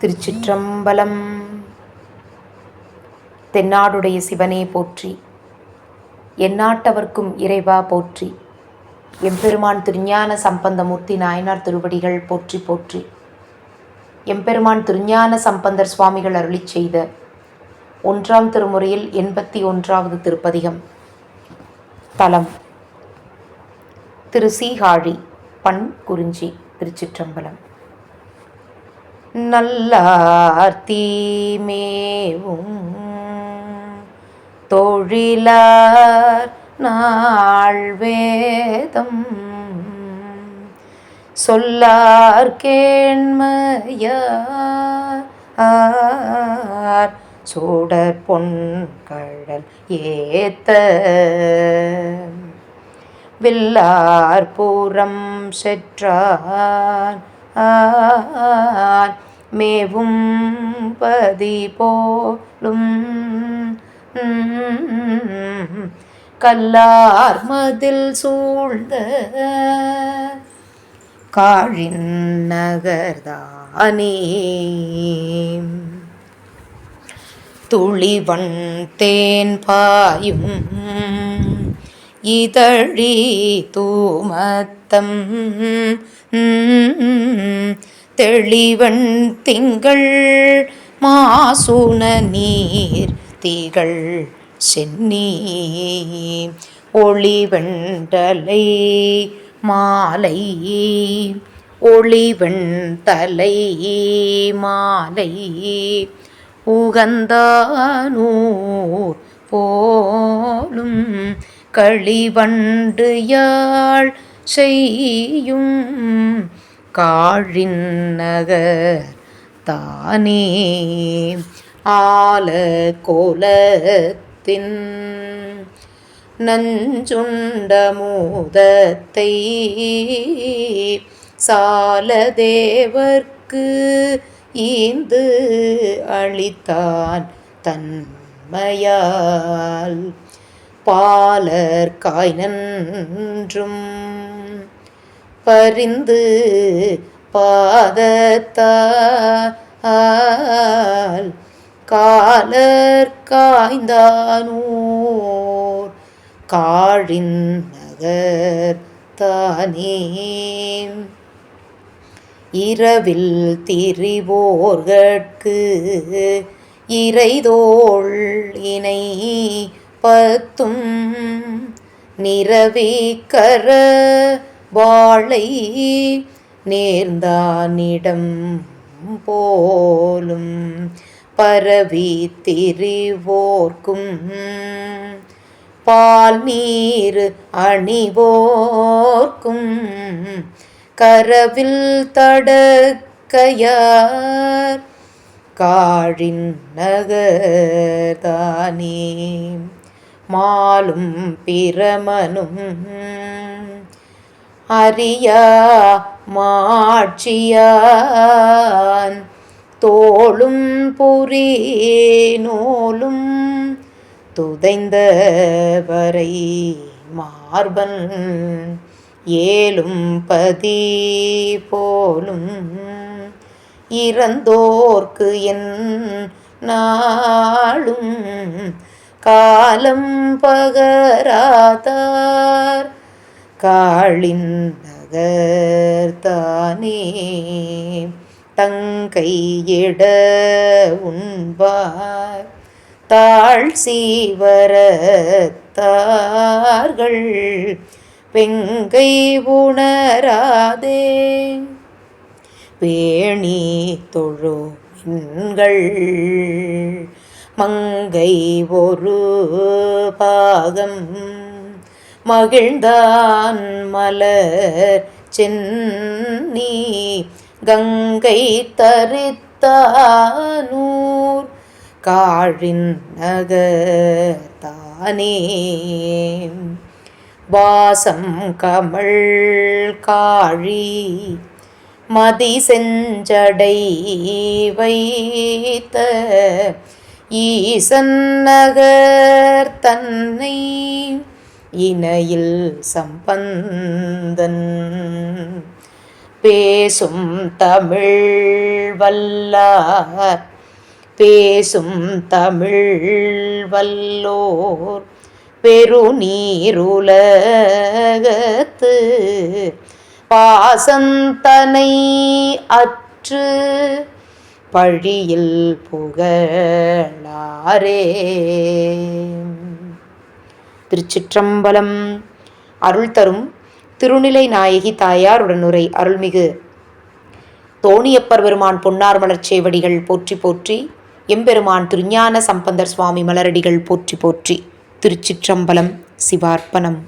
திருச்சிற்றம்பலம். தென்னாடுடைய சிவனே போற்றி எந்நாட்டவர்க்கும் இறைவா போற்றி எம்பெருமான் திருஞான சம்பந்தமூர்த்தி நாயனார் திருவடிகள் போற்றி போற்றி. எம்பெருமான் திருஞான சம்பந்தர் சுவாமிகள் அருளிச் செய்த ஒன்றாம் திருமுறையில் எண்பத்தி ஒன்றாவது திருப்பதிகம். தலம். திரு சீகாழி பண் குறிஞ்சி திருச்சிற்றம்பலம். நல்லார் தீமேவும். தொழிலார் நாள் வேதம். சொல்லார் கேண்மையார். சூடர் பொன்கழல் ஏத்த. வில்லார் பூரம் செற்றான் ஆன் மேவும் பதி போலும் கல்லார் மதில் சூழ்ந்த காழின் நகர்தானே. துளிவன் தேன் பாயும் இதழி தூமத்தம். தெளிவன் திங்கள் மாசுன நீர் தீகள் சென்னி. ஒளிவெண்டலை மாலை ஒளிவெண்தலை மாலை. உகந்தானூர் போலும் களிவண்டு யாழ் செய்யும் காழின் நகர் தானே. ஆல கோலத்தின் நஞ்சுண்ட மூதத்தை சால தேவர்க்கு ஈந்து அளித்தான் தன்மையால். பாலர் காய் நன்றும் பரிந்து பாதத்தால் காலர் காய்ந்தானூர். காழின் நகர் தானே. இரவில் திரிவோர்கட்கு இறைதோள் இணை பத்தும் நிறவிக்கர வாழை நேர்ந்தானிடம் போலும் பரவி திரிவோர்க்கும் பால் நீர் அணிவோர்க்கும் கரவில் தடக்கையார் காழின் நகர்தானே. மாலும் பிரமனும். அரியா மாட்சியான். தோளும் புரி நூலும் துதைந்தவரை மார்பன். ஏலும் பதி போலும் இறந்தோர்க்கு என் நாளும் காலம் பகராதார். காளின் நகர் தங்கையிட உண்பார். தாழ் சீவரத்தார்கள். பெங்கை உணராதே. பேணி தொழோ பெண்கள் மங்கை ஒரு பாகம். மகிழ்ந்தான் மலர் சென்னி கங்கை தரித்தானூர். காழின் நகர் தானே வாசம் கமல் காழி மதி செஞ்சடை வைத்த ஈசன்னகர் தன்னை இணையில் சம்பந்தன். பேசும் தமிழ் வல்லார் பேசும் தமிழ் வல்லோர் பெருநீருலகத்து பாசந்தனை அற்று பழியில் புகழாரே. திருச்சிற்றம்பலம் அருள் தரும் திருநிலை நாயகி தாயாருடன் உரை அருள்மிகு. தோணியப்பர் பெருமான் பொன்னார் மலர்ச்சேவடிகள் போற்றி போற்றி எம்பெருமான் திருஞான சம்பந்தர் சுவாமி மலரடிகள் போற்றி போற்றி. திருச்சிற்றம்பலம் சிவார்ப்பணம்.